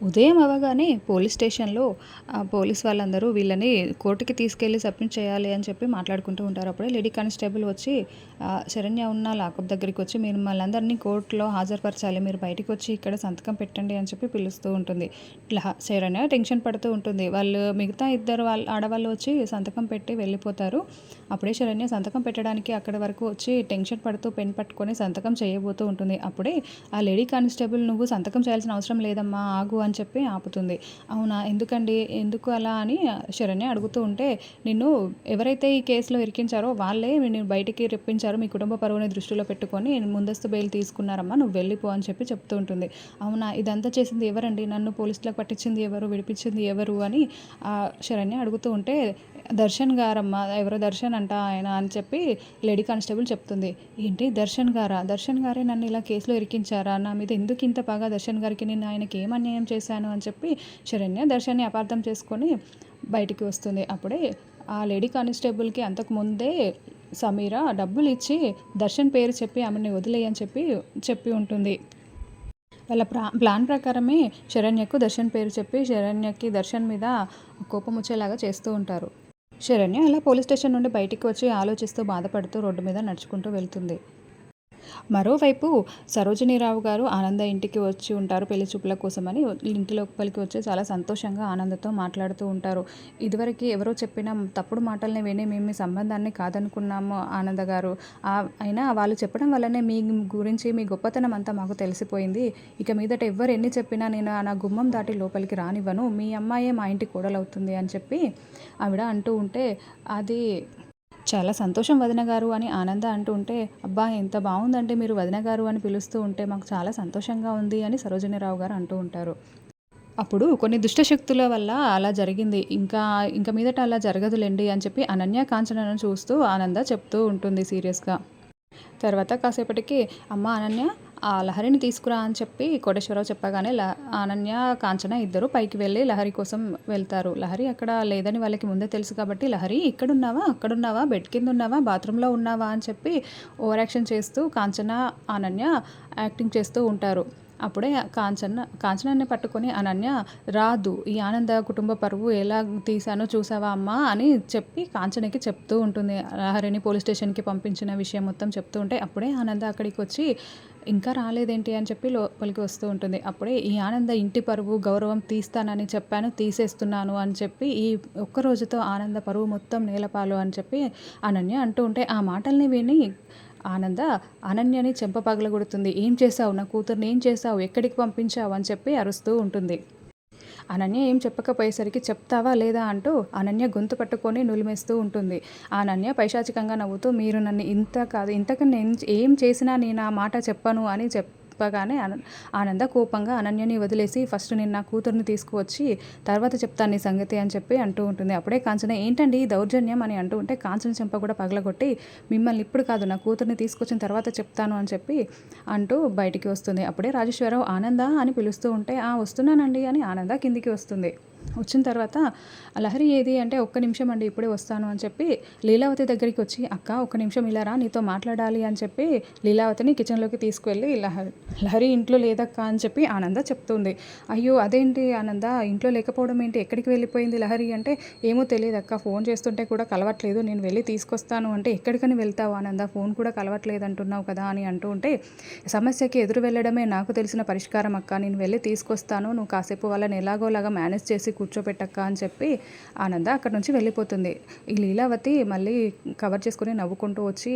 ఉదయం అవ్వగానే పోలీస్ స్టేషన్‌లో పోలీస్ వాళ్ళందరూ వీళ్ళని కోర్టుకి తీసుకెళ్ళి సబ్మిట్ చేయాలి అని చెప్పి మాట్లాడుకుంటూ ఉంటారు. అప్పుడే లేడీ కానిస్టేబుల్ వచ్చి శరణ్య ఉన్న లాకప్ దగ్గరికి వచ్చి మీరు మళ్ళందరినీ కోర్టులో హాజరుపరచాలి. మీరు బయటికి వచ్చి ఇక్కడ సంతకం పెట్టండి అని చెప్పి పిలుస్తూ ఉంటుంది. ఇట్లా శరణ్య టెన్షన్ పడుతూ ఉంటుంది. వాళ్ళు మిగతా ఇద్దరు వాళ్ళు ఆడవాళ్ళు వచ్చి సంతకం పెట్టి వెళ్ళిపోతారు. అప్పుడే శరణ్య సంతకం పెట్టడానికి అక్కడి వరకు వచ్చి టెన్షన్ పడుతూ పెన్ పట్టుకొని సంతకం చేయబోతూ ఉంటుంది. అప్పుడే ఆ లేడీ కానిస్టేబుల్ "నువ్వు సంతకం చేయాల్సిన అవసరం లేదమ్మా ఆగు" అని చెప్పి ఆపుతుంది. అవునా ఎందుకండి? ఎందుకు అలా అని శరణ్య అడుగుతూ ఉంటే, నిన్ను ఎవరైతే ఈ కేసులో ఇరికించారో వాళ్ళే నిన్ను బయటికి రప్పించారు. మీ కుటుంబ పరువుని దృష్టిలో పెట్టుకొని ముందస్తు బెయిల్ తీసుకున్నారమ్మా. నువ్వు వెళ్ళిపో అని చెప్పి చెప్తూ ఉంటుంది. అవునా ఇదంతా చేసింది ఎవరండి? నన్ను పోలీసులకు పట్టించింది ఎవరు? విడిపించింది ఎవరు? అని శరణ్య అడుగుతూ ఉంటే, దర్శన్ గారమ్మా ఎవరో దర్శన్ అంట ఆయన అని చెప్పి లేడీ కానిస్టేబుల్ చెప్తుంది. ఏంటి దర్శన్ గారా? దర్శన్ గారే నన్ను ఇలా కేసులో ఇరికించారా? నా మీద ఎందుకు ఇంత బాగా దర్శన్ గారికి? నేను ఆయనకి ఏం అన్యాయం చేశాను? అని చెప్పి శరణ్య దర్శన్‌ని అపార్థం చేసుకొని బయటికి వస్తుంది. అప్పుడే ఆ లేడీ కానిస్టేబుల్‌కి అంతకు ముందే సమీర డబ్బులు ఇచ్చి దర్శన్ పేరు చెప్పి ఆమెని వదిలేయని చెప్పి చెప్పి ఉంటుంది. వాళ్ళ ప్రా ప్లాన్ ప్రకారమే శరణ్యకు దర్శన్ పేరు చెప్పి శరణ్యకి దర్శన్ మీద కోపం వచ్చేలాగా చేస్తూ ఉంటారు. శరణ్య అలా పోలీస్ స్టేషన్ నుండి బయటికి వచ్చి ఆలోచిస్తూ బాధపడుతూ రోడ్డు మీద నడుచుకుంటూ వెళ్తుంది. మరోవైపు సరోజినీరావు గారు ఆనంద ఇంటికి వచ్చి ఉంటారు పెళ్ళి చూపుల కోసమని. ఇంటి లోపలికి వచ్చి చాలా సంతోషంగా ఆనందతో మాట్లాడుతూ ఉంటారు. ఇదివరకు ఎవరో చెప్పిన తప్పుడు మాటల్ని విని మేము మీ సంబంధాన్ని కాదనుకున్నాము ఆనంద గారు. అయినా వాళ్ళు చెప్పడం వల్లనే మీ గురించి మీ గొప్పతనం అంతా మాకు తెలిసిపోయింది. ఇక మీదట ఎవ్వరు ఎన్ని చెప్పినా నేను నా గుమ్మం దాటి లోపలికి రానివ్వను. మీ అమ్మాయే మా ఇంటి కోడలవుతుంది అని చెప్పి ఆవిడ అంటూ ఉంటే, అది చాలా సంతోషం వదిన గారు అని ఆనంద అంటూ ఉంటే, అబ్బా! ఎంత బాగుందంటే మీరు వదిన గారు అని పిలుస్తూ ఉంటే మాకు చాలా సంతోషంగా ఉంది అని సరోజనీరావు గారు అంటూ ఉంటారు. అప్పుడు కొన్ని దుష్ట శక్తుల వల్ల అలా జరిగింది. ఇంకా ఇంక మీదట అలా జరగదులేండి అని చెప్పి అనన్య, కాంచనను చూస్తూ ఆనంద చెప్తూ ఉంటుంది సీరియస్‌గా. తర్వాత కాసేపటికి అమ్మ అనన్య ఆ లహరిని తీసుకురా అని చెప్పి కోటేశ్వరరావు చెప్పగానే ల అనన్య, కాంచన ఇద్దరు పైకి వెళ్ళి లహరి కోసం వెళ్తారు. లహరి అక్కడ లేదని వాళ్ళకి ముందే తెలుసు కాబట్టి లహరి ఇక్కడున్నావా? అక్కడున్నావా? బెడ్ కింద ఉన్నావా? బాత్రూంలో ఉన్నావా? అని చెప్పి ఓవర్ యాక్షన్ చేస్తూ కాంచన, అనన్య యాక్టింగ్ చేస్తూ ఉంటారు. అప్పుడే కాంచన కాంచనాన్ని పట్టుకొని అనన్య రాదు ఈ ఆనంద కుటుంబ పరువు ఎలా తీశానో చూసావా అమ్మా అని చెప్పి కాంచనకి చెప్తూ ఉంటుంది. హరిణి పోలీస్ స్టేషన్‌కి పంపించిన విషయం మొత్తం చెప్తూ ఉంటే అప్పుడే ఆనంద అక్కడికి వచ్చి ఇంకా రాలేదేంటి అని చెప్పి లోపలికి వస్తూ ఉంటుంది. అప్పుడే ఈ ఆనంద ఇంటి పరువు, గౌరవం తీస్తానని చెప్పాను తీసేస్తున్నాను అని చెప్పి ఈ ఒక్క రోజుతో ఆనంద పరువు మొత్తం నేలపాలు అని చెప్పి అనన్య అంటూ ఉంటే ఆ మాటల్ని విని ఆనంద అనన్యని చెంప పగలగొడుతుంది. ఏం చేశావు? నా కూతుర్ని ఏం చేశావు? ఎక్కడికి పంపించావు? అని చెప్పి అరుస్తూ ఉంటుంది. అనన్య ఏం చెప్పకపోయేసరికి చెప్తావా లేదా అంటూ అనన్య గొంతు పట్టుకొని నులిమేస్తూ ఉంటుంది. అనన్య పైశాచికంగా నవ్వుతూ మీరు నన్ను ఇంత కాదు ఇంతకన్నా ఏం చేసినా నేను ఆ మాట చెప్పను అని చెప్ చెప్పగానే ఆనంద కోపంగా అనన్యని వదిలేసి ఫస్ట్ నేను నా కూతుర్ని తీసుకువచ్చి తర్వాత చెప్తాను నీ సంగతి అని చెప్పి అంటూ ఉంటుంది. అప్పుడే కాంచన ఏంటండి దౌర్జన్యం అని అంటూ ఉంటే కాంచన చెంప కూడా పగలగొట్టి మిమ్మల్ని ఇప్పుడు కాదు నా కూతుర్ని తీసుకొచ్చిన తర్వాత చెప్తాను అని చెప్పి అంటూ బయటికి వస్తుంది. అప్పుడే రాజేశ్వరరావు ఆనంద అని పిలుస్తూ ఉంటే ఆ వస్తున్నానండి అని ఆనంద కిందికి వస్తుంది. వచ్చిన తర్వాత లహరి ఏది అంటే ఒక్క నిమిషం అండి ఇప్పుడే వస్తాను అని చెప్పి లీలావతి దగ్గరికి వచ్చి అక్క ఒక్క నిమిషం ఇలా రా నీతో మాట్లాడాలి అని చెప్పి లీలావతిని కిచెన్‌లోకి తీసుకువెళ్ళి లహరి లహరి ఇంట్లో లేదక్క అని చెప్పి ఆనంద చెప్తుంది. అయ్యో అదేంటి ఆనంద ఇంట్లో లేకపోవడం ఏంటి? ఎక్కడికి వెళ్ళిపోయింది లహరి అంటే ఏమో తెలియదు అక్క ఫోన్ చేస్తుంటే కూడా కలవట్లేదు. నేను వెళ్ళి తీసుకొస్తాను అంటే ఎక్కడికని వెళ్తావు ఆనంద ఫోన్ కూడా కలవట్లేదు అంటున్నావు కదా! అని అంటూ ఉంటే సమస్యకి ఎదురు వెళ్ళడమే నాకు తెలిసిన పరిష్కారం అక్క. నేను వెళ్ళి తీసుకొస్తాను. నువ్వు కాసేపు వాళ్ళని ఎలాగోలాగా మేనేజ్ చేసి కూర్చోపెట్టక్క అని చెప్పి ఆనంద అక్కడి నుంచి వెళ్ళిపోతుంది. ఈ లీలావతి మళ్ళీ కవర్ చేసుకుని నవ్వుకుంటూ వచ్చి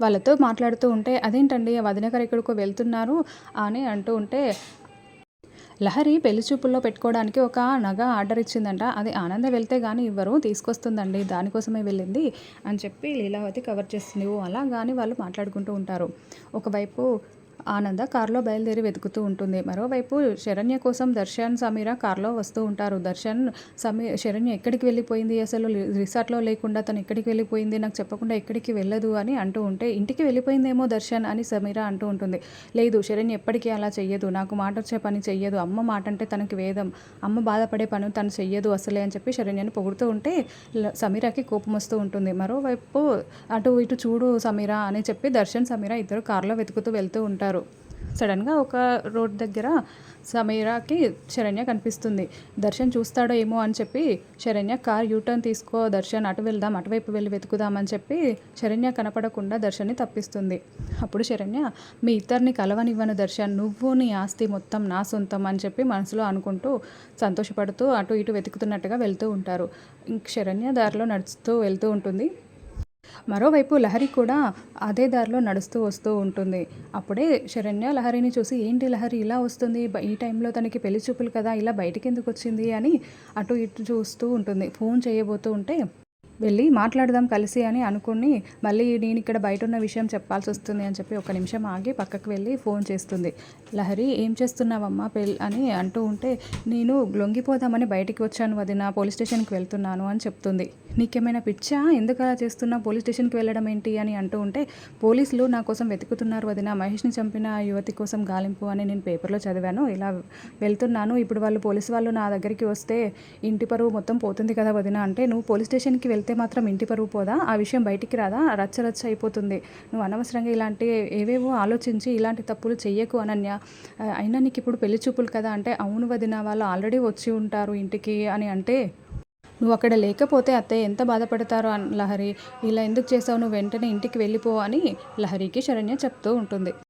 వాళ్ళతో మాట్లాడుతూ ఉంటే అదేంటండి వదిన గారు ఎక్కడికో వెళ్తున్నారు అని అంటూ ఉంటే లహరి పెళ్ళి చూపుల్లో పెట్టుకోవడానికి ఒక నగ ఆర్డర్ ఇచ్చిందంట. అది ఆనంద వెళ్తే కానీ ఇవ్వరు. తీసుకొస్తుందండి. దానికోసమే వెళ్ళింది అని చెప్పి లీలావతి కవర్ చేస్తుంది. అలా కానీ వాళ్ళు మాట్లాడుకుంటూ ఉంటారు. ఒకవైపు ఆనంద కారులో బయలుదేరి వెతుకుతూ ఉంటుంది. మరోవైపు శరణ్య కోసం దర్శన్, సమీర కారులో వస్తూ ఉంటారు. దర్శన్ సమీ శరణ్య ఎక్కడికి వెళ్ళిపోయింది అసలు రిసార్ట్‌లో లేకుండా తను ఎక్కడికి వెళ్ళిపోయింది? నాకు చెప్పకుండా ఎక్కడికి వెళ్ళదు అని అంటూ ఉంటే ఇంటికి వెళ్ళిపోయిందేమో దర్శన్ అని సమీర అంటూ ఉంటుంది. లేదు శరణ్య ఎప్పటికీ అలా చెయ్యదు. నాకు మాట వచ్చే పని చెయ్యదు. అమ్మ మాట అంటే తనకి వేదం. అమ్మ బాధపడే పని తను చెయ్యదు అసలే అని చెప్పి శరణ్యని పొగుడుతూ ఉంటే సమీరాకి కోపం వస్తూ ఉంటుంది. మరోవైపు అటు ఇటు చూడు సమీరా అని చెప్పి దర్శన్, సమీర ఇద్దరు కారులో వెతుకుతూ వెళ్తూ ఉంటారు. సడన్‌గా ఒక రోడ్ దగ్గర సమీరాకి శరణ్య కనిపిస్తుంది. దర్శన్ చూస్తాడో ఏమో అని చెప్పి శరణ్య కార్ యూటర్న్ తీసుకో దర్శన్ అటు వెళ్దాం అటువైపు వెళ్ళి వెతుకుదామని చెప్పి శరణ్య కనపడకుండా దర్శన్ని తప్పిస్తుంది. అప్పుడు శరణ్య మీ ఇద్దరిని కలవనివ్వను దర్శన్ నువ్వు నీ ఆస్తి మొత్తం నా సొంతం అని చెప్పి మనసులో అనుకుంటూ సంతోషపడుతూ అటు ఇటు వెతుకుతున్నట్టుగా వెళ్తూ ఉంటారు. ఇంక శరణ్య దారిలో నడుస్తూ వెళ్తూ ఉంటుంది. మరోవైపు లహరి కూడా అదే దారిలో నడుస్తూ వస్తూ ఉంటుంది. అప్పుడే శరణ్య లహరిని చూసి ఏంటి లహరి ఇలా వస్తుంది? ఈ టైంలో తనకి పెళ్ళి చూపులు కదా ఇలా బయటికి ఎందుకు వచ్చింది? అని అటు ఇటు చూస్తూ ఉంటుంది. ఫోన్ చేయబోతూ ఉంటే వెళ్ళి మాట్లాడదాం కలిసి అని అనుకుని మళ్ళీ నేను ఇక్కడ బయట ఉన్న విషయం చెప్పాల్సి వస్తుంది అని చెప్పి ఒక నిమిషం ఆగి పక్కకు వెళ్ళి ఫోన్ చేస్తుంది. లహరి ఏం చేస్తున్నావమ్మా పెళ్ళి అని అంటూ ఉంటే నేను లొంగిపోదామని బయటికి వచ్చాను వదిన పోలీస్ స్టేషన్కి వెళ్తున్నాను అని చెప్తుంది. నీకేమైనా పిచ్చా? ఎందుకు అలా చేస్తున్నా? పోలీస్ స్టేషన్కి వెళ్ళడం ఏంటి అని అంటూ ఉంటే పోలీసులు నా కోసం వెతుకుతున్నారు వదిన. మహేష్ని చంపిన యువతి కోసం గాలింపు అని నేను పేపర్లో చదివాను. ఇలా వెళ్తున్నాను. ఇప్పుడు వాళ్ళు పోలీసు వాళ్ళు నా దగ్గరికి వస్తే ఇంటి పరువు మొత్తం పోతుంది కదా వదిన అంటే నువ్వు పోలీస్ స్టేషన్కి వెళ్తే మాత్రం ఇంటి పరువు పోదా? ఆ విషయం బయటికి రాదా? రచ్చ రచ్చ అయిపోతుంది. నువ్వు అనవసరంగా ఇలాంటి ఏవేవో ఆలోచించి ఇలాంటి తప్పులు చెయ్యకు అనన్య. అయినా నీకు ఇప్పుడు పెళ్ళి చూపులు కదా అంటే అవును వదిన వాళ్ళు ఆల్రెడీ వచ్చి ఉంటారు ఇంటికి అని అంటే నువ్వు అక్కడ లేకపోతే అత్తయ్య ఎంత బాధపడతారో లహరి ఇలా ఎందుకు చేసావు నువ్వు వెంటనే ఇంటికి వెళ్ళిపో అని లహరికి శరణ్య చెప్తూ ఉంటుంది.